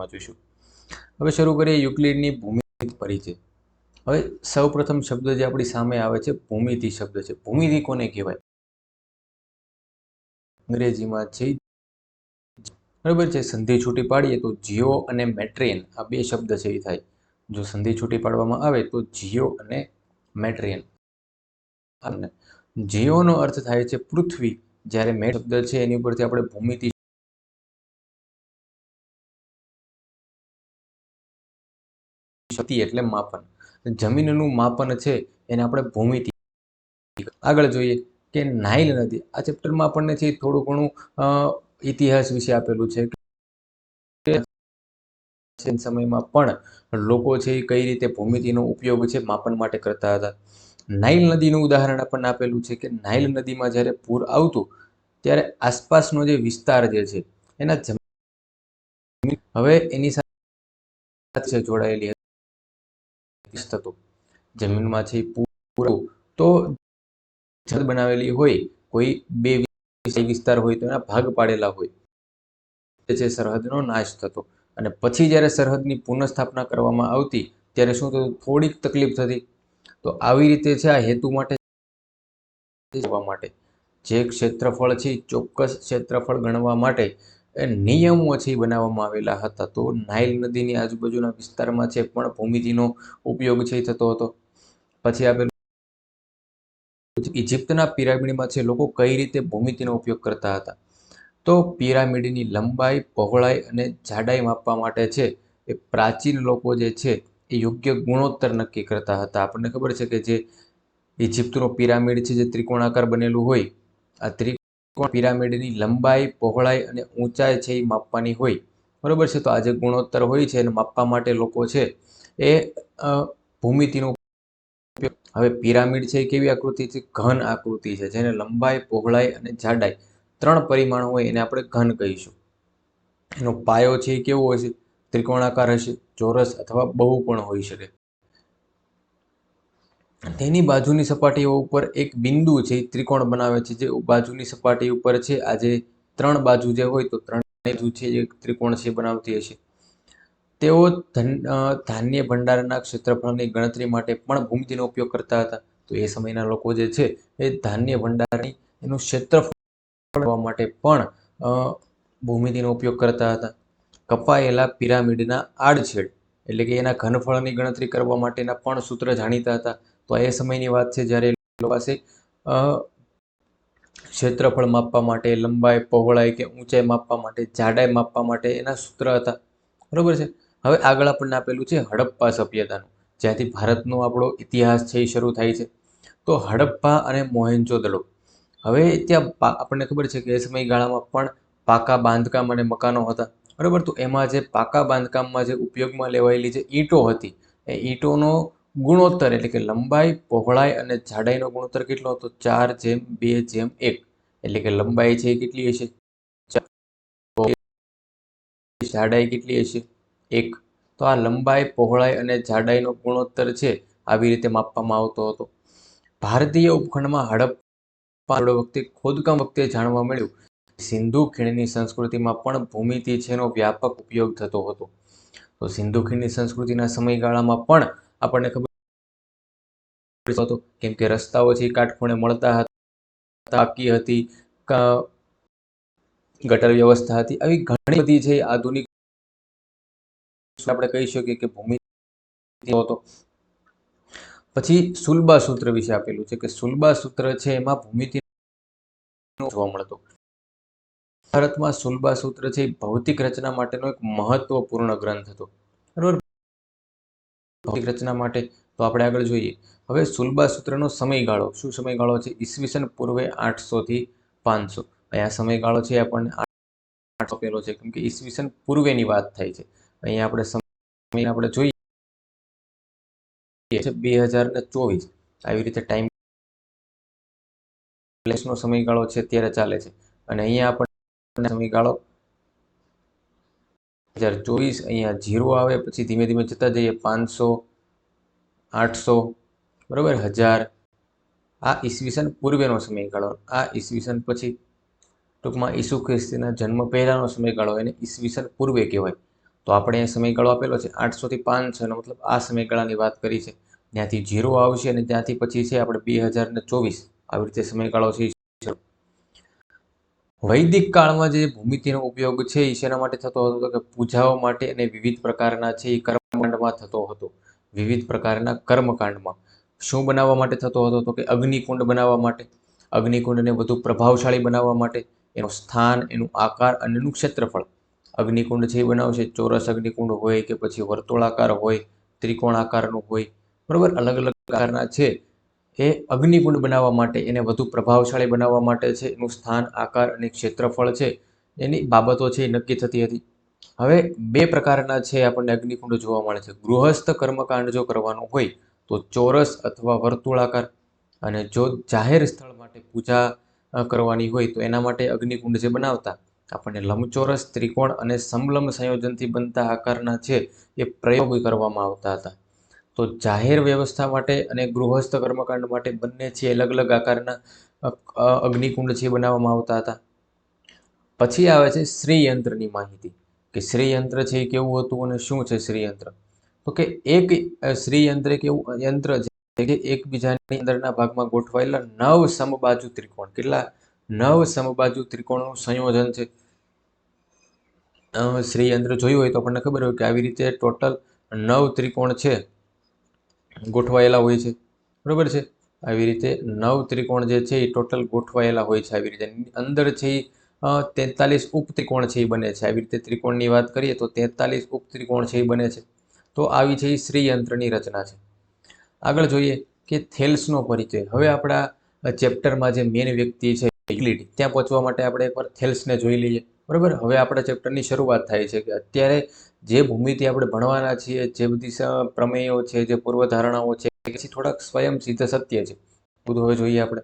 ચેપ્ટરમાં જોઈશું. હવે શરૂ કરીએ યુક્લિડની ભૂમિતિ પરિચય. હવે સૌપ્રથમ શબ્દ જે આપણી સામે આવે છે, ભૂમિતિ શબ્દ છે. ભૂમિતિ કોને કહેવાય? અંગ્રેજીમાં છે, બરાબર છે, સંધિ છૂટી પાડીએ તો જીઓ અને મેટ્રેન, આ બે શબ્દ છે એ થાય. જો સંધિ છૂટી પાડવામાં આવે તો જીઓ અને મેટ્રેન. જીઓનો અર્થ થાય છે પૃથ્વી. જ્યારે મેટ શબ્દ છે, એની ઉપરથી આપણે ભૂમિતિ શક્તિ એટલે માપન. જમીનનું માપન છે એને આપણે ભૂમિતિ. આગળ જોઈએ કે નાઇલ નદી આ ચેપ્ટરમાં આપણને છે થોડું ઘણું ઇતિહાસ વિશે આપેલું છે સમયમાં પણ લોકો છે એ કઈ રીતે ભૂમિતિનો ઉપયોગ છે માપન માટે કરતા હતા. નાઇલ નદીનું ઉદાહરણ આપણને આપેલું છે કે નાઇલ નદીમાં જ્યારે પૂર આવતું, ત્યારે આસપાસનો જે વિસ્તાર જે છે, એના હવે એની સાથે જોડાયેલી થતો જમીનમાંથી પૂરું તો છત બનાવેલી હોય, કોઈ બે વિસ્તાર હોય તો એના ભાગ પાડેલા હોય. છે સરહદનો નાશ થતો. અને પછી જ્યારે સરહદની પુનઃસ્થાપના કરવામાં આવતી, ત્યારે શું થતું થોડીક તકલીફ થતી. તો આવી રીતે છે આ હેતુ માટે માટે. જે ક્ષેત્રફળ છે ચોક્કસ ક્ષેત્રફળ ગણવા માટે નિયમો બનાવવામાં આવેલા હતા. તો નાઇલ નદીની આજુબાજુના વિસ્તારમાં છે પણ ભૂમિતિનો ઉપયોગ છે થતો હતો. પછી આપેલું ઇજિપ્તના પિરામિડમાં છે લોકો કઈ રીતે ભૂમિતિનો ઉપયોગ કરતા હતા? તો પિરામિડની લંબાઈ, પહોળાઈ અને જાડાઈ માપવા માટે છે એ પ્રાચીન લોકો જે છે એ યોગ્ય ગુણોત્તર નક્કી કરતા હતા. આપણને ખબર છે કે જે ઇજિપ્તનો પિરામિડ છે જે ત્રિકોણાકાર બનેલું હોય, આ ત્રિકોણ પિરામિડની લંબાઈ, પહોળાઈ અને ઊંચાઈ છે એ માપવાની હોય. બરાબર છે? તો આ જે ગુણોત્તર હોય છે એને માપવા માટે લોકો છે એ ભૂમિતિનો હવે પિરામિડ છે એ કેવી આકૃતિ છે? ઘન આકૃતિ છે, જેને લંબાઈ, પહોળાઈ અને જાડાઈ ત્રણ પરિમાણ હોય એને આપણે ઘન કહીશું. એનો પાયો છે એ કેવો હશે? ત્રિકોણાકાર હશે, ચોરસ અથવા બહુ પણ હોઈ શકે. તેની બાજુની સપાટીઓ ઉપર એક બિંદુ છે, એ ત્રિકોણ બનાવે છે, જે બાજુની સપાટી ઉપર છે. આજે ત્રણ બાજુ જે હોય તો ત્રણ બાજુ છે, એ ત્રિકોણ છે બનાવતી હશે. તેઓ ધાન્ય ભંડારના ક્ષેત્રફળની ગણતરી માટે પણ ભૂમિતિનો ઉપયોગ કરતા હતા. તો એ સમયના લોકો જે છે, એ ધાન્ય ભંડારની એનું ક્ષેત્રફળ માટે પણ ભૂમિતિનો ઉપયોગ કરતા હતા. કપાયેલા પિરામિડના આડછેડ, એટલે કે એના ઘનફળની ગણતરી કરવા માટેના પણ સૂત્ર જાણીતા હતા. તો એ સમયની વાત છે જ્યારે લોકો પાસે ક્ષેત્રફળ માપવા માટે, લંબાઈ, પહોળાઈ કે ઊંચાઈ માપવા માટે, જાડાઈ માપવા માટે એના સૂત્ર હતા. બરાબર છે? હવે આગળ આપણને આપેલું છે હડપ્પા સભ્યતાનું. જ્યાંથી ભારતનો આપણો ઇતિહાસ છે એ શરૂ થાય છે. તો હડપ્પા અને મોહેન્જોદડો હવે ત્યાં આપણને ખબર છે કે એ સમયગાળામાં પણ પાકા બાંધકામ અને મકાનો હતા. બરાબર? તો એમાં જે પાકા બાંધકામમાં જે ઉપયોગમાં લેવાયેલી જે ઈંટો હતી, એ ઈંટોનો ગુણોત્તર એટલે કે લંબાઈ, પહોળાઈ અને જાડાઈનો ગુણોત્તર કેટલો હતો? ચાર જેમ, બે જેમ, એક. એટલે કે લંબાઈ છે એ કેટલી હશે? જાડાઈ કેટલી હશે? એક. તો આ લંબાઈ, પહોળાઈ અને જાડાઈનો ગુણોત્તર છે આવી રીતે માપવામાં આવતો હતો. ભારતીય ઉપખંડમાં હડપ્પા વખતે ખોદકામ વખતે જાણવા મળ્યું સિંધુ ખીણની સંસ્કૃતિમાં પણ ભૂમિતિ છેનો વ્યાપક ઉપયોગ થતો હતો. તો સિંધુ ખીણની સંસ્કૃતિના સમયગાળામાં પણ આપણને ખબર હતું કેમ કે રસ્તાઓ છે કાટખૂણે મળતા હતા તાકી હતી ગટર વ્યવસ્થા હતી, આવી ઘણી બધી છે આધુનિક આપણે કહી શકીએ કે ભૂમિ હતો પછી સુલબા સૂત્ર વિશે આપેલું છે કે સુલબા સૂત્ર છે એમાં ભૂમિતિ જોવા મળતો. ભારતમાં સુલબા સૂત્ર છે ભૌતિક રચના માટેનો એક મહત્વપૂર્ણ ગ્રંથ હતો. બરોબર? ભૌતિક રચના માટે તો આપણે આગળ જોઈએ. હવે સુલબા સૂત્રનો સમયગાળો. શું સમયગાળો છે? ઈસવીસન પૂર્વે આઠસો થી પાંચસો. અહીંયા સમયગાળો છે આપણને આઠસો પેલો છે. કેમ કે ઈસવીસન પૂર્વેની વાત થાય છે. અહીંયા આપણે સમય આપણે જોઈએ બે હજાર ને ચોવીસ. આવી રીતે ટાઈમ પ્લેસનો સમયગાળો છે અત્યારે ચાલે છે. અને અહીંયા આપણને સમયગાળો હજાર ચોવીસ અહીંયા જીરો આવે, પછી ધીમે ધીમે જતા જઈએ પાંચસો, આઠસો, બરાબર હજાર. આ ઈસવીસન પૂર્વેનો સમયગાળો, આ ઈસવીસન પછી ટૂંકમાં ઈસુ ખ્રિસ્તીના જન્મ પહેલાંનો સમયગાળો એને ઈસવીસન પૂર્વે કહેવાય. તો આપણે અહીંયા સમયગાળો આપેલો છે આઠસોથી પાંચસોનો મતલબ આ સમયગાળાની વાત કરી છે. ત્યાંથી ઝીરો આવશે અને ત્યાંથી પછી છે આપણે બે હજાર ચોવીસ. આવી રીતે સમયગાળો છે વૈદિક કાળમાં જે ભૂમિતિનો ઉપયોગ છે એ શેના માટે થતો હતો? કે પૂજાઓ માટે અને વિવિધ પ્રકારના છે એ કર્મકાંડમાં થતો હતો. વિવિધ પ્રકારના કર્મકાંડમાં. શું બનાવવા માટે થતો હતો? તો કે અગ્નિકુંડ બનાવવા માટે. અગ્નિકુંડને વધુ પ્રભાવશાળી બનાવવા માટે. એનું સ્થાન, એનું આકાર અને એનું ક્ષેત્રફળ. અગ્નિકુંડ છે એ બનાવશે. ચોરસ અગ્નિકુંડ હોય કે પછી વર્તુળાકાર હોય ત્રિકોણ આકારનું હોય. બરાબર? અલગ અલગ પ્રકારના છે. એ અગ્નિકુંડ બનાવવા માટે, એને વધુ પ્રભાવશાળી બનાવવા માટે છે. એનું સ્થાન, આકાર અને ક્ષેત્રફળ છે. એની બાબતો છે એ નક્કી થતી હતી. હવે બે પ્રકારના છે આપણને અગ્નિકુંડ જોવા મળે છે. ગૃહસ્થ કર્મકાંડ જો કરવાનું હોય, તો ચોરસ અથવા વર્તુળાકાર અને જો જાહેર સ્થળ માટે પૂજા કરવાની હોય, તો એના માટે અગ્નિકુંડ જે બનાવતા, આપણને લંબચોરસ, ત્રિકોણ અને સમલંબ સંયોજનથી બનતા આકારના છે એ પ્રયોગ કરવામાં આવતા હતા. તો જાહેર વ્યવસ્થા માટે અને ગૃહસ્થ કર્મકાંડ માટે બંને છે અલગ અલગ આકારના અગ્નિકુંડ છે બનાવવામાં આવતા હતા. પછી આવે છે શ્રીયંત્રની માહિતી, કે શ્રીયંત્ર છે એ કેવું હતું અને શું છે શ્રીયંત્ર? તો કે એક શ્રીયંત્ર એક એવું યંત્ર છે કે એકબીજાની અંદરના ભાગમાં ગોઠવાયેલા નવ સમબાજુ ત્રિકોણ. કેટલા? નવ સમબાજુ ત્રિકોણનું સંયોજન છે. શ્રીયંત્ર જોયું હોય તો આપણને ખબર હોય કે આવી રીતે ટોટલ નવ ત્રિકોણ છે. ગોઠવાયેલા હોય છે. બરાબર છે? આવી રીતે નવ ત્રિકોણ જે છે એ ટોટલ ગોઠવાયેલા હોય છે. આવી રીતે અંદર છે એ તેતાલીસ ઉપત્રિકોણ છે એ બને છે. આવી રીતે ત્રિકોણની વાત કરીએ તો તેતાલીસ ઉપત્રિકોણ છે એ બને છે. તો આવી છે એ શ્રીયંત્રની રચના છે. આગળ જોઈએ કે થેલ્સનો પરિચય. હવે આપણા ચેપ્ટરમાં જે મેન વ્યક્તિ છે, યુક્લિડ, ત્યાં પહોંચવા માટે આપણે એકવાર થેલ્સને જોઈ લઈએ. બરાબર? હવે આપણા ચેપ્ટરની શરૂઆત થાય છે કે અત્યારે જે ભૂમિતિ આપણે ભણવાના છીએ, જે બધી પ્રમેયો છે, જે પૂર્વધારણાઓ છે પછી થોડાક સ્વયં સિદ્ધ સત્ય છે. બધું હવે જોઈએ આપણે.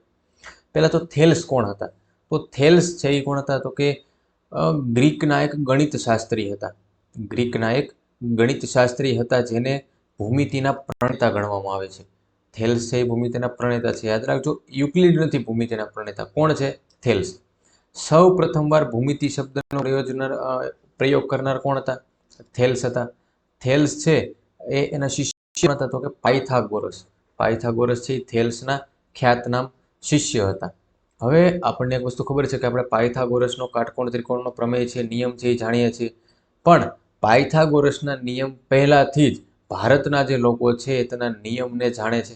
પહેલાં તો થેલ્સ કોણ હતા? તો થેલ્સ છે એ કોણ હતા? તો કે ગ્રીકના એક ગણિત શાસ્ત્રી હતા. ગ્રીકના એક ગણિત શાસ્ત્રી હતા જેને ભૂમિતિના પ્રણેતા ગણવામાં આવે છે. થેલ્સ છે એ ભૂમિતિના પ્રણેતા છે. યાદ રાખજો, યુક્લિડ નથી ભૂમિતિના પ્રણેતા. કોણ છે? થેલ્સ. સૌ પ્રથમવાર ભૂમિતિ શબ્દનો પ્રયોજન પ્રયોગ કરનાર કોણ હતા? થેલ્સ હતા. થેલ્સ છે એ એના શિષ્ય હતા તો કે પાયથાગોરસ. પાયથાગોરસ છે એ થેલ્સના ખ્યાતનામ શિષ્ય હતા. હવે આપણને એક વસ્તુ ખબર છે કે આપણે પાયથાગોરસનો કાટકોણ, ત્રિકોણનો પ્રમેય છે, નિયમ છે એ જાણીએ છીએ. પણ પાયથાગોરસના નિયમ પહેલાંથી જ ભારતના જે લોકો છે તેના નિયમને જાણે છે.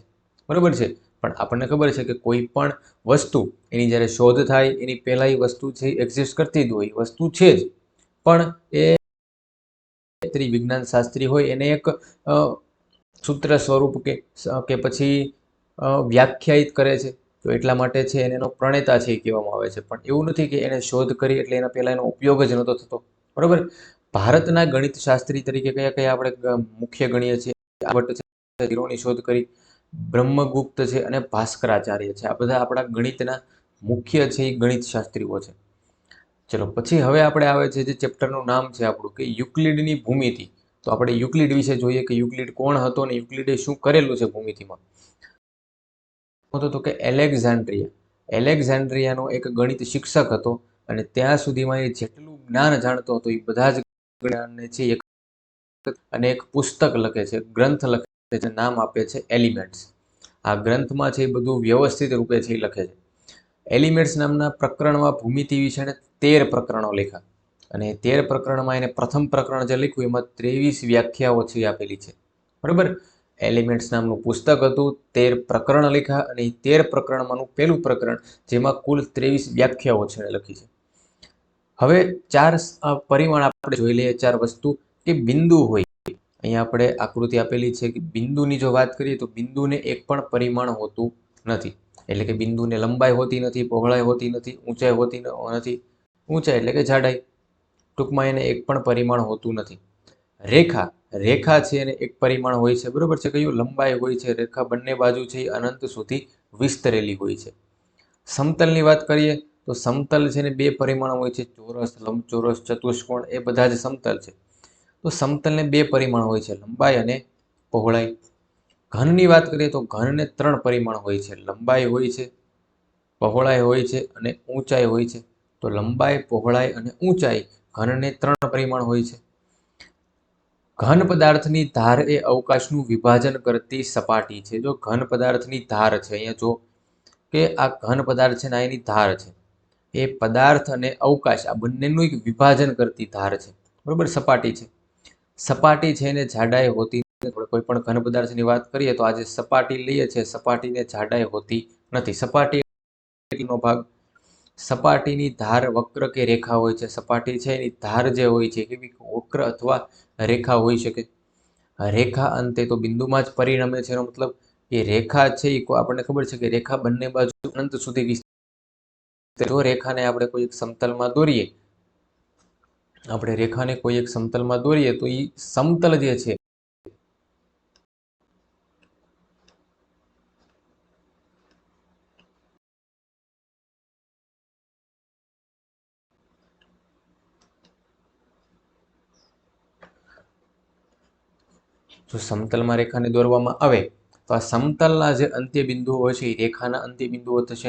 બરાબર છે? પણ આપણને ખબર છે કે કોઈ પણ વસ્તુ એની જ્યારે શોધ થાય, એની પહેલાં એ વસ્તુ છે એક્ઝિસ્ટ કરતી જ હોય વસ્તુ છે જ. પણ એ વિજ્ઞાન શાસ્ત્રી હોય એને એક સૂત્ર સ્વરૂપ કે કે પછી વ્યાખ્યાયિત કરે છે. તો એટલા માટે છે એને એનો પ્રણેતા છે એ કહેવામાં આવે છે. પણ એવું નથી કે એને શોધ કરી એટલે એના પહેલાં એનો ઉપયોગ જ નહોતો થતો. બરાબર? ભારતના ગણિત શાસ્ત્રી તરીકે કયા કયા આપણે મુખ્ય ગણીએ છીએ? આવટ છે ઝીરોની શોધ કરી, બ્રહ્મગુપ્ત છે અને ભાસ્કરાચાર્ય છે. આ બધા આપણા ગણિતના મુખ્ય છે એ ગણિત શાસ્ત્રીઓ છે. ચલો, પછી હવે આપણે આવે છે જે ચેપ્ટરનું નામ છે આપણું, કે યુક્લિડની ભૂમિતિ. તો આપણે યુક્લિડ વિશે જોઈએ કે યુક્લિડ કોણ હતો અને યુક્લિડે શું કરેલું છે ભૂમિતિમાં? હતો તો કે એલેક્ઝાન્ડ્રિયા. એલેક્ઝાન્ડ્રિયાનો એક ગણિત શિક્ષક હતો અને ત્યાં સુધીમાં એ જેટલું જ્ઞાન જાણતો હતો એ બધા જ જ્ઞાનને છે એક અને એક પુસ્તક લખે છે, ગ્રંથ લખે છે નામ આપે છે એલિમેન્ટ્સ. આ ગ્રંથમાં છે એ બધું વ્યવસ્થિત રૂપે છે એ લખે છે. એલિમેન્ટ્સ નામના પ્રકરણમાં ભૂમિતિ વિશેને તેર પ્રકરણો લેખા. અને તેર પ્રકરણમાં એને પ્રથમ પ્રકરણ જે લખ્યું, એમાં ત્રેવીસ વ્યાખ્યાઓ છે આપેલી છે. બરાબર? એલિમેન્ટ્સ નામનું પુસ્તક હતું, તેર પ્રકરણ લેખા અને તેર પ્રકરણમાંનું પહેલું પ્રકરણ, જેમાં કુલ ત્રેવીસ વ્યાખ્યાઓ છે લખી છે. હવે ચાર પરિમાણ આપણે જોઈ લઈએ, ચાર વસ્તુ કે બિંદુ હોય. અહીંયા આપણે આકૃતિ આપેલી છે કે બિંદુની જો વાત કરીએ તો બિંદુને એક પણ પરિમાણ હોતું નથી. એટલે કે બિંદુને લંબાઈ હોતી નથી, પહોળાઈ હોતી નથી, ઊંચાઈ હોતી નથી. ઊંચાઈ એટલે કે જાડાઈ. ટૂંકમાં એને એક પણ પરિમાણ હોતું નથી. રેખા. રેખા છે એને એક પરિમાણ હોય છે. બરોબર છે કયું? લંબાઈ હોય છે. રેખા બંને બાજુ છે એ અનંત સુધી વિસ્તરેલી હોય છે. સમતલની વાત કરીએ તો સમતલ છે ને બે પરિમાણ હોય છે. ચોરસ, લંબચોરસ, ચતુષ્કોણ, એ બધા જ સમતલ છે. તો સમતલને બે પરિમાણ હોય છે. લંબાઈ અને પહોળાઈ. ઘનની વાત કરીએ તો ઘનને ત્રણ પરિમાણ હોય છે. લંબાઈ હોય છે, પહોળાઈ હોય છે અને ઊંચાઈ હોય છે. તો લંબાઈ, પહોળાઈ અને ઊંચાઈ ઘનને ત્રણ પરિમાણ હોય છે. ઘન પદાર્થની ધાર એ અવકાશનું વિભાજન કરતી સપાટી છે. જો ઘન પદાર્થની ધાર છે, અહીંયા જો કે આ ઘન પદાર્થ છે ને એની ધાર છે. એ પદાર્થ અને અવકાશ આ બંનેનું એક વિભાજન કરતી ધાર છે. બરાબર? સપાટી છે. સપાટી છે એને જાડાઈ હોતી કોઈ પણ ઘન પદાર્થની વાત કરીએ તો આજે સપાટી લઈએ છીએ. સપાટીને જાડાઈ હોતી નથી. સપાટીનો ભાગ સપાટીની ધાર વક્ર કે રેખા હોય છે. સપાટી છે એની ધાર જે હોય છે કેવી વક્ર અથવા રેખા હોઈ શકે. રેખા અંતે તો બિંદુમાં જ પરિણમે છે એનો મતલબ એ રેખા છે એ આપણને ખબર છે કે રેખા બંને બાજુ અનંત સુધી જો રેખાને આપણે કોઈ એક સમતલમાં દોરીએ આપણે રેખાને કોઈ એક સમતલમાં દોરીએ તો એ સમતલ જે છે જો સમતલમાં રેખાને દોરવામાં આવે, તો આ સમતલના જે અંત્ય બિંદુઓ છે, એ રેખાના અંત્ય બિંદુઓ થશે.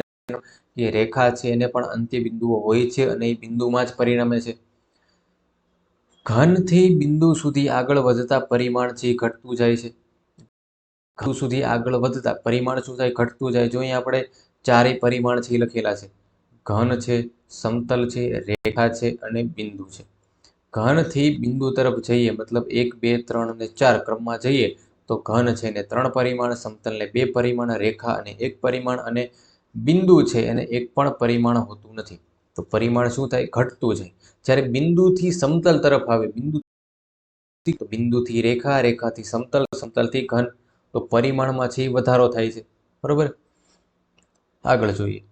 એ રેખા છે, એને પણ અંત્ય બિંદુઓ હોય છે અને એ બિંદુમાં જ પરિણમે છે. ઘનથી બિંદુ સુધી આગળ વધતા પરિમાણ છે ઘટતું જાય છે ઘન સુધી આગળ વધતા પરિમાણ શું થાય ઘટતું જાય, જો અહીંયા આપણે ચારેય પરિમાણ છે લખેલા છે. ઘન છે, સમતલ છે, રેખા છે અને બિંદુ છે. ઘનથી બિંદુ તરફ જઈએ, મતલબ એક, બે, ત્રણ અને ચાર ક્રમમાં જઈએ, તો ઘન છે ને ત્રણ પરિમાણ સમતલને બે પરિમાણ, રેખા અને એક પરિમાણ અને બિંદુ છે એને એક પણ પરિમાણ હોતું નથી. તો પરિમાણ શું થાય? ઘટતું જાય. જ્યારે બિંદુથી સમતલ તરફ આવે બિંદુ તો બિંદુથી રેખા, રેખાથી સમતલ, સમતલથી ઘન, તો પરિમાણમાં છે એ વધારો થાય છે. બરોબર? આગળ જોઈએ.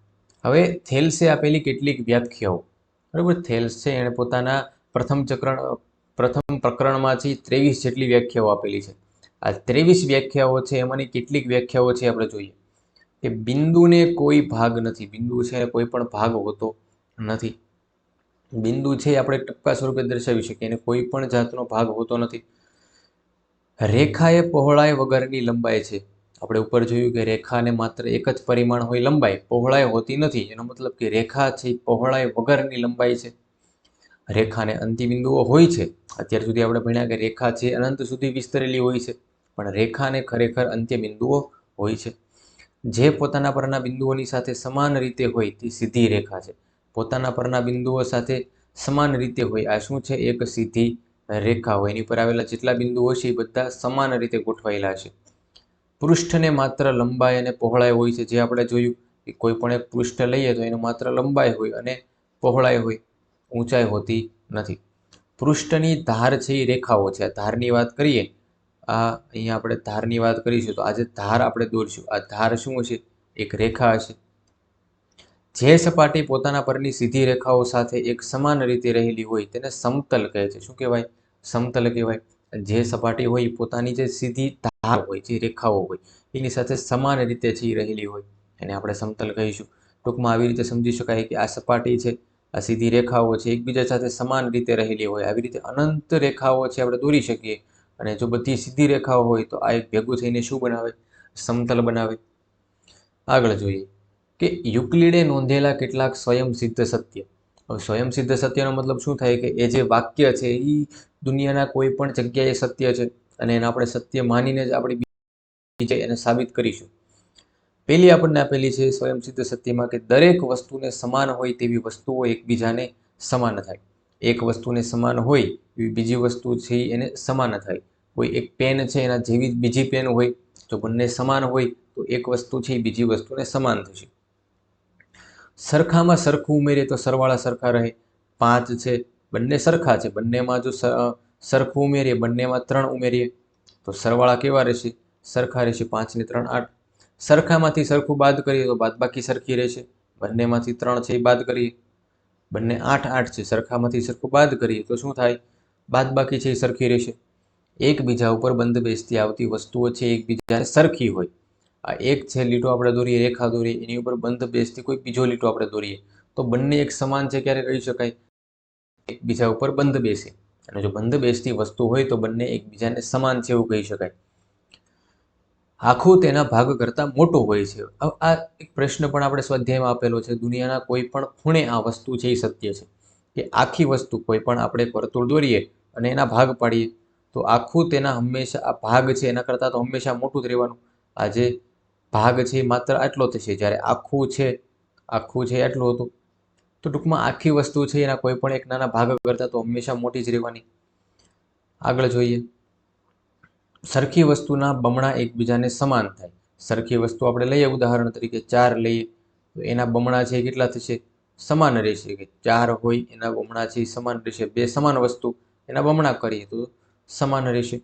હવે થેલ્સે આપેલી કેટલીક વ્યાખ્યાઓ. બરોબર? થેલ્સ છે એણે પોતાના પ્રથમ ચક્રણ, પ્રથમ પ્રકરણમાંથી ત્રેવીસ જેટલી વ્યાખ્યાઓ આપેલી છે. આ ત્રેવીસ વ્યાખ્યાઓ છે, એમાંની કેટલીક વ્યાખ્યાઓ છે આપણે જોઈએ. કે બિંદુને કોઈ ભાગ નથી. બિંદુ છે, કોઈ પણ ભાગ હોતો નથી. બિંદુ છે, આપણે ટપકા સ્વરૂપે દર્શાવી શકીએ. એને કોઈ પણ જાતનો ભાગ હોતો નથી. રેખા એ પહોળાઈ વગરની લંબાઈ છે. આપણે ઉપર જોયું કે રેખાને માત્ર એક જ પરિમાણ હોય લંબાઈ. પહોળાઈ હોતી નથી. એનો મતલબ કે રેખા છે, પહોળાઈ વગરની લંબાઈ છે. રેખાને અંતિબિંદુઓ હોય છે. અત્યાર સુધી આપણે ભણ્યા કે રેખા છે અનંત સુધી વિસ્તરેલી હોય છે, પણ રેખાને ખરેખર અંત્યબિંદુઓ હોય છે. જે પોતાના પરના બિંદુઓની સાથે સમાન રીતે હોય તે સીધી રેખા છે. પોતાના પરના બિંદુઓ સાથે સમાન રીતે હોય, આ શું છે? એક સીધી રેખા હોય. એની પર આવેલા જેટલા બિંદુઓ છે એ બધા સમાન રીતે ગોઠવાયેલા છે. પૃષ્ઠને માત્ર લંબાઈ અને પહોળાઈ હોય છે. જે આપણે જોયું કે કોઈ પણ એક પૃષ્ઠ લઈએ તો એનું માત્ર લંબાઈ હોય અને પહોળાઈ હોય. ઊંચાઈ હોતી નથી. પૃષ્ઠની ધાર છે એ રેખાઓ છે. ધારની વાત કરીએ, આ અહીંયા આપણે ધારની વાત કરીશું તો આજે ધાર આપણે દોરશું. આ ધાર શું હશે? એક રેખા હશે. જે સપાટી પોતાના પરની સીધી રેખાઓ સાથે એક સમાન રીતે રહેલી હોય તેને સમતલ કહે છે. શું કહેવાય? સમતલ કહેવાય. જે સપાટી હોય પોતાની જે સીધી ધાર હોય, જે રેખાઓ હોય, એની સાથે સમાન રીતે છે રહેલી હોય, એને આપણે સમતલ કહીશું. ટૂંકમાં આવી રીતે સમજી શકાય કે આ સપાટી છે આ સીધી રેખાઓ છે, એકબીજા સાથે સમાન રીતે રહેલી હોય, આવી રીતે અનંત રેખાઓ છે આપણે દોરી શકીએ. અને જો બધી સીધી રેખાઓ હોય તો આ એક ભેગું થઈને શું બનાવે? સમતલ બનાવે. આગળ જોઈએ કે યુક્લિડે નોંધેલા કેટલાક સ્વયંસિદ્ધ સત્ય. હવે સ્વયંસિદ્ધ સત્યનો મતલબ શું થાય? કે એ જે વાક્ય છે એ દુનિયાના કોઈ પણ જગ્યાએ સત્ય છે. અને એને આપણે સત્ય માનીને જ આપણી બીજે એને સાબિત કરીશું. પહેલી આપણને આપેલી છે સ્વયંસિદ્ધ સત્યમાં કે દરેક વસ્તુને સમાન હોય તેવી વસ્તુઓ એકબીજાને સમાન થાય. એક વસ્તુને સમાન હોય એવી બીજી વસ્તુ છે એને સમાન થાય. કોઈ એક પેન છે એના જેવી બીજી પેન હોય, જો બંને સમાન હોય તો એક વસ્તુ છે એ બીજી વસ્તુને સમાન થશે. સરખામાં સરખું ઉમેરીએ તો સરવાળા સરખા રહે. પાંચ છે, બંને સરખા છે. બંનેમાં જો સરખું ઉમેરીએ, બંનેમાં ત્રણ ઉમેરીએ તો સરવાળા કેવા રહેશે? સરખા રહેશે પાંચ ને ત્રણ આઠ. સરખામાંથી સરખું બાદ કરીએ તો બાદબાકી સરખી રહેશે બંનેમાંથી ત્રણ છે એ બાદ કરીએ. બંને આઠ આઠ છે, સરખામાંથી સરખું બાદ કરીએ તો શું થાય? બાદબાકી છે એ સરખી રહેશે. એકબીજા ઉપર બંધ બેસતી આવતી વસ્તુઓ છે એકબીજાને સરખી હોય. આ એક છે લીટો આપણે દોરીએ, રેખા દોરીએ, એની ઉપર બંધ બેસતી કોઈ બીજો લીટો આપણે દોરીએ. તો બંને એક સમાન છે ક્યારે કહી શકાય? એકબીજા ઉપર બંધ બેસે અને જો બંધ બેસતી વસ્તુ હોય તો બંને એકબીજાને સમાન છે એવું કહી શકાય. આખું તેના ભાગ કરતાં મોટું હોય છે. આ એક પ્રશ્ન પણ આપણે સ્વાધ્યાયમાં આપેલો છે. દુનિયાના કોઈ પણ ખૂણે આ વસ્તુ છે એ સત્ય છે. કે આખી વસ્તુ કોઈ પણ આપણે વર્તુળ દોરીએ અને એના ભાગ પાડીએ, તો આખું તેના હંમેશા, આ ભાગ છે એના કરતાં તો હંમેશા મોટું જ રહેવાનું. આ જે ભાગ છે એ માત્ર આટલો થશે જ્યારે આખું છે આખું છે એટલું હતું. તો ટૂંકમાં આખી વસ્તુ છે એના કોઈ પણ એક નાના ભાગ કરતાં તો હંમેશા મોટી જ રહેવાની. આગળ જોઈએ. સરખી વસ્તુના બમણા એકબીજાને સમાન થાય. સરખી વસ્તુ આપણે લઈએ, ઉદાહરણ તરીકે ચાર લઈએ, તો એના બમણા છે કેટલા થશે? સમાન રહેશે કે ચાર હોય, એના બમણા છે સમાન રહેશે. બે સમાન વસ્તુ, એના બમણા કરીએ તો સમાન રહેશે.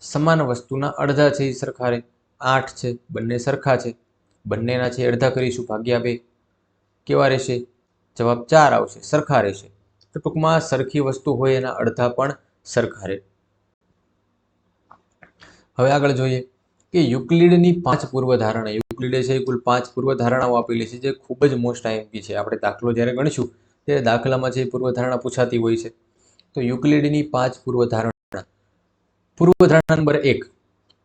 સમાન વસ્તુના અડધા છે એ સરખા રહે. આઠ છે, બંને સરખા છે. બંનેના છે અડધા કરીશું, ભાગ્યા બે. કેવા રહેશે? જવાબ ચાર આવશે, સરખા રહેશે. તો ટૂંકમાં સરખી વસ્તુ હોય એના અડધા પણ સરખા રહે. હવે આગળ જોઈએ કે યુક્લિડની પાંચ પૂર્વધારણા, યુક્લિડે છે કુલ પાંચ પૂર્વધારણાઓ આપેલી છે જે ખૂબ જ મોસ્ટ આઈએમપી છે. આપણે દાખલો જ્યારે ગણીશું ત્યારે દાખલામાં જે પૂર્વધારણા પૂછાતી હોય છે, તો યુક્લિડની પાંચ પૂર્વધારણા. પૂર્વધારણા નંબર એક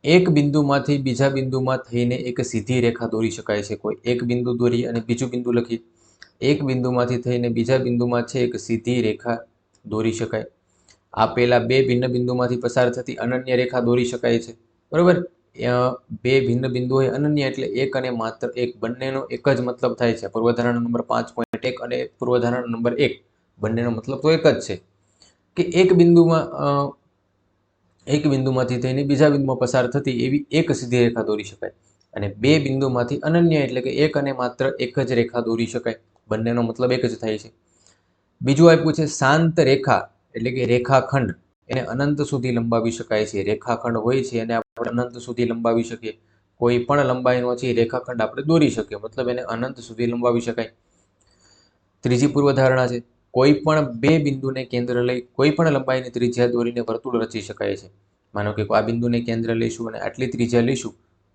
એક બિંદુમાંથી બીજા બિંદુમાં થઈને એક સીધી રેખા દોરી શકાય છે કોઈ. એક બિંદુ દોરી અને બીજું બિંદુ લખી. એક બિંદુમાંથી થઈને બીજા બિંદુમાં છે એક સીધી રેખા દોરી શકાય. આપેલા બે ભિન્ન બિંદુમાંથી પસાર થતી અનન્ય રેખા દોરી શકાય છે. બરાબર? બે ભિન્ન બિંદુ હોય અનન્ય એટલે એક અને માત્ર એક. બંનેનો એક જ મતલબ થાય છે. પૂર્વધારણ નંબર પાંચ પોઈન્ટ એક અને પૂર્વધારણ નંબર એક. બંનેનો મતલબ તો એક જ છે. કે એક બિંદુમાં એક બિંદુમાંથી થઈને બીજા બિંદુમાં પસાર થતી એવી એક સીધી રેખા દોરી શકાય. અને બે બિંદુમાંથી અનન્ય એટલે કે એક અને માત્ર એક જ રેખા દોરી શકાય. બંનેનો મતલબ એક જ થાય છે. બીજું આપ્યું છે શાંત રેખા. એટલે કે રેખાખંડ, એને અનંત સુધી લંબાવી શકાય છે. રેખાખંડ હોય છે એને આપણે અનંત સુધી લંબાવી શકીએ. કોઈ પણ લંબાઈનો છે રેખાખંડ આપણે દોરી શકીએ. મતલબ એને અનંત સુધી લંબાવી શકાય. ત્રીજી પૂર્વધારણા છે. કોઈ પણ બે બિંદુને કેન્દ્ર લઈ, કોઈ પણ લંબાઈની ત્રિજ્યા દોરીને વર્તુળ રચી શકાય છે. માનો કે આ બિંદુને કેન્દ્ર લઈશું અને આટલી ત્રિજ્યા લઈશું,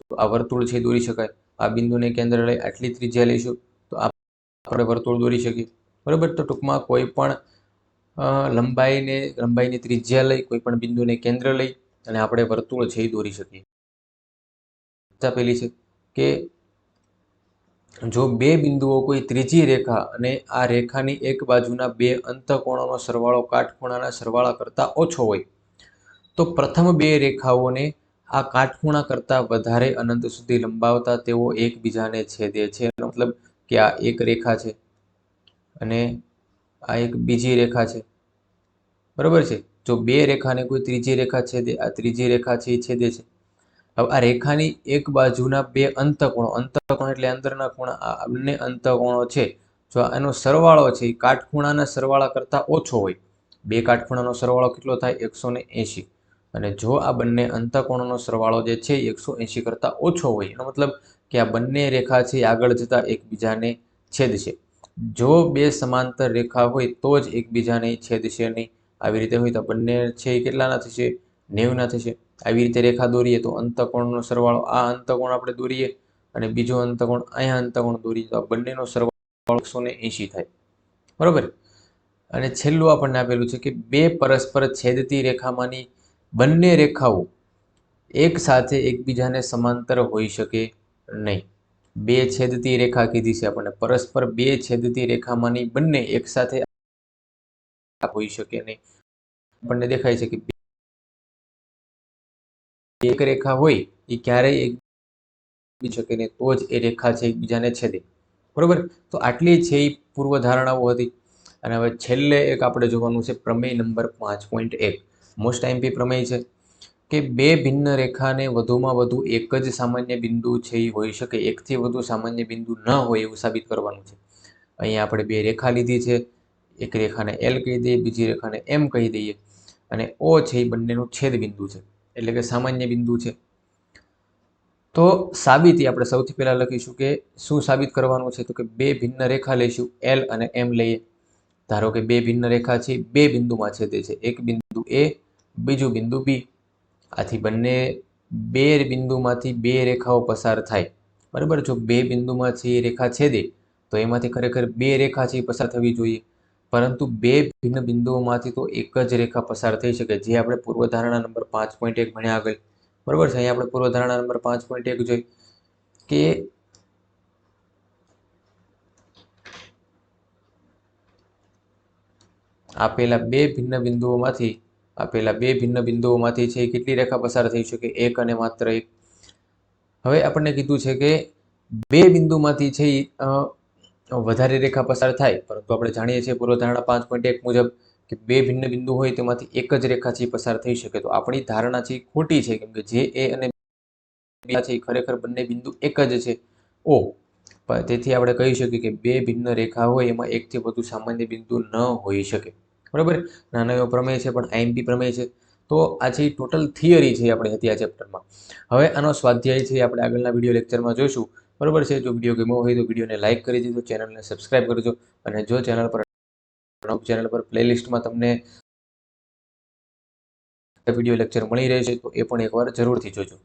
તો આ વર્તુળ છે દોરી શકાય. આ બિંદુને કેન્દ્ર લઈ આટલી ત્રિજ્યા લઈશું, તો આપણે વર્તુળ દોરી શકીએ. બરાબર? તો ટૂંકમાં કોઈ પણ લંબાઈને, લંબાઈની ત્રિજ્યા લઈ કોઈ પણ બિંદુને કેન્દ્ર લઈ અને આપણે વર્તુળ છે દોરી શકીએ. પેલી છે કે જો બે બિંદુઓ કોઈ ત્રીજી રેખા અને આ રેખાની એક બાજુના બે અંતકોણોનો સરવાળો કાટખૂણાના સરવાળા કરતાં ઓછો હોય, તો પ્રથમ બે રેખાઓને આ કાટખૂણા કરતાં વધારે અનંત સુધી લંબાવતા તેઓ એકબીજાને છેદે છે. મતલબ કે આ એક રેખા છે અને આ એક બીજી રેખા છે. બરાબર છે? જો બે રેખાને કોઈ ત્રીજી રેખા છેદે, આ ત્રીજી રેખા છે, એ છેદે છે. હવે આ રેખાની એક બાજુના બે અંતકોણો, અંતકોણ એટલે અંદરના ખૂણા, આ બંને અંતકોણો છે. જો એનો સરવાળો છે, એ કાટખૂણાના સરવાળા કરતાં ઓછો હોય. બે કાટખૂણાનો સરવાળો કેટલો થાય? એકસો ને એંશી. અને જો આ બંને અંતકોણોનો સરવાળો જે છે, એ એકસો એંશી કરતાં ઓછો હોય, એનો મતલબ કે આ બંને રેખા છે આગળ જતાં એકબીજાને છેદશે. જો બે સમાંતર રેખા હોય તો જ એકબીજાને છેદશે નહીં આવી રીતે હોય તો બંને છે એ કેટલાના થશે? નેવના થશે. આવી રીતે રેખા દોરીએ તો અંતકોણનો સરવાળો આ અંતકોણ આપણે દોરીએ અને બીજો અંતકોણ અહીંયા અંતકોણ દોરીએ તો આ બંનેનો સરવાળો એકસો ને થાય. બરાબર? અને છેલ્લું આપણને આપેલું છે કે બે પરસ્પર છેદતી રેખામાંની બંને રેખાઓ એક સાથે એકબીજાને સમાંતર હોઈ શકે નહીં. બે છેદતી રેખા કીધી છે આપણને. પરસ્પર બે છેદતી રેખામાંની બંને એક સાથે હોઈ શકે નહીં. આપણને દેખાય છે કે એક રેખા હોય એ ક્યારેય એક શકે નહીં, તો જ એ રેખા છે એકબીજાને છેદે. બરોબર? તો આટલી છે એ પૂર્વધારણાઓ હતી. અને હવે છેલ્લે એક આપણે જોવાનું છે પ્રમેય નંબર પાંચ પોઈન્ટ એક. મોસ્ટ આઈમ્પી પ્રમેય છે. કે બે ભિન્ન રેખાને વધુમાં વધુ એક જ સામાન્ય બિંદુ છે એ હોઈ શકે. એકથી વધુ સામાન્ય બિંદુ ન હોય એવું સાબિત કરવાનું છે. અહીંયા આપણે બે રેખા લીધી છે. એક રેખાને એલ કહી દઈએ, બીજી રેખાને એમ કહી દઈએ. અને ઓ છે એ બંનેનું છેદ બિંદુ છે. એટલે કે સામાન્ય બિંદુ છે. તો સાબિતી આપણે સૌથી પહેલાં લખીશું કે શું સાબિત કરવાનું છે? તો કે બે ભિન્ન રેખા લઈશું એલ અને એમ લઈએ. ધારો કે બે ભિન્ન રેખા છે, બે બિંદુમાં છેદે છે. એક બિંદુ એ બીજું બિંદુ બી આથી બંને બે બિંદુમાંથી બે રેખાઓ પસાર થાય. બરાબર? જો બે બિંદુમાંથી રેખા છેદે, તો એમાંથી ખરેખર બે રેખા છે પસાર થવી જોઈએ. પરંતુ બે ભિન્ન બિંદુઓમાંથી તો એક જ રેખા પસાર થઈ શકે, જે આપણે પૂર્વધારણા નંબર પાંચ પોઈન્ટ એક ભણ્યા આગળ. બરાબર? છે અહીંયા આપણે પૂર્વધારણા નંબર પાંચ પોઈન્ટ એક જોઈ કે આપેલા બે ભિન્ન બિંદુઓમાંથી આપેલા બે ભિન્ન બિંદુઓમાંથી છે એ કેટલી રેખા પસાર થઈ શકે? એક અને માત્ર એક. હવે આપણને કીધું છે કે બે બિંદુમાંથી છે વધારે રેખા પસાર થાય. પરંતુ આપણે જાણીએ છીએ પૂર્વધારણા પાંચ પોઈન્ટ એક મુજબ કે બે ભિન્ન બિંદુ હોય તેમાંથી એક જ રેખા છે પસાર થઈ શકે. તો આપણી ધારણા છે ખોટી છે, કેમ કે જે એ અને છે ખરેખર બંને બિંદુ એક જ છે. ઓ તેથી આપણે કહી શકીએ કે બે ભિન્ન રેખા હોય એમાં એકથી વધુ સામાન્ય બિંદુ ન હોઈ શકે. બરાબર? નાનો એવો પ્રમેય છે, પણ આઈએમપી પ્રમેય છે. તો આ છે ટોટલ થિયરી છે આપણે હતી આ ચેપ્ટરમાં. હવે આનો સ્વાધ્યાય છે આપણે આગળના વીડિયો લેક્ચરમાં જોઈશું. બરાબર છે? જો વીડિયો ગમ્યો હોય તો વિડીયોને લાઇક કરી દીધો ચેનલને સબસ્ક્રાઇબ કરજો અને જો ચેનલ પર ચેનલ પર પ્લેલિસ્ટમાં તમને વીડિયો લેક્ચર મળી રહેશે તો એ પણ એકવાર જરૂરથી જોજો.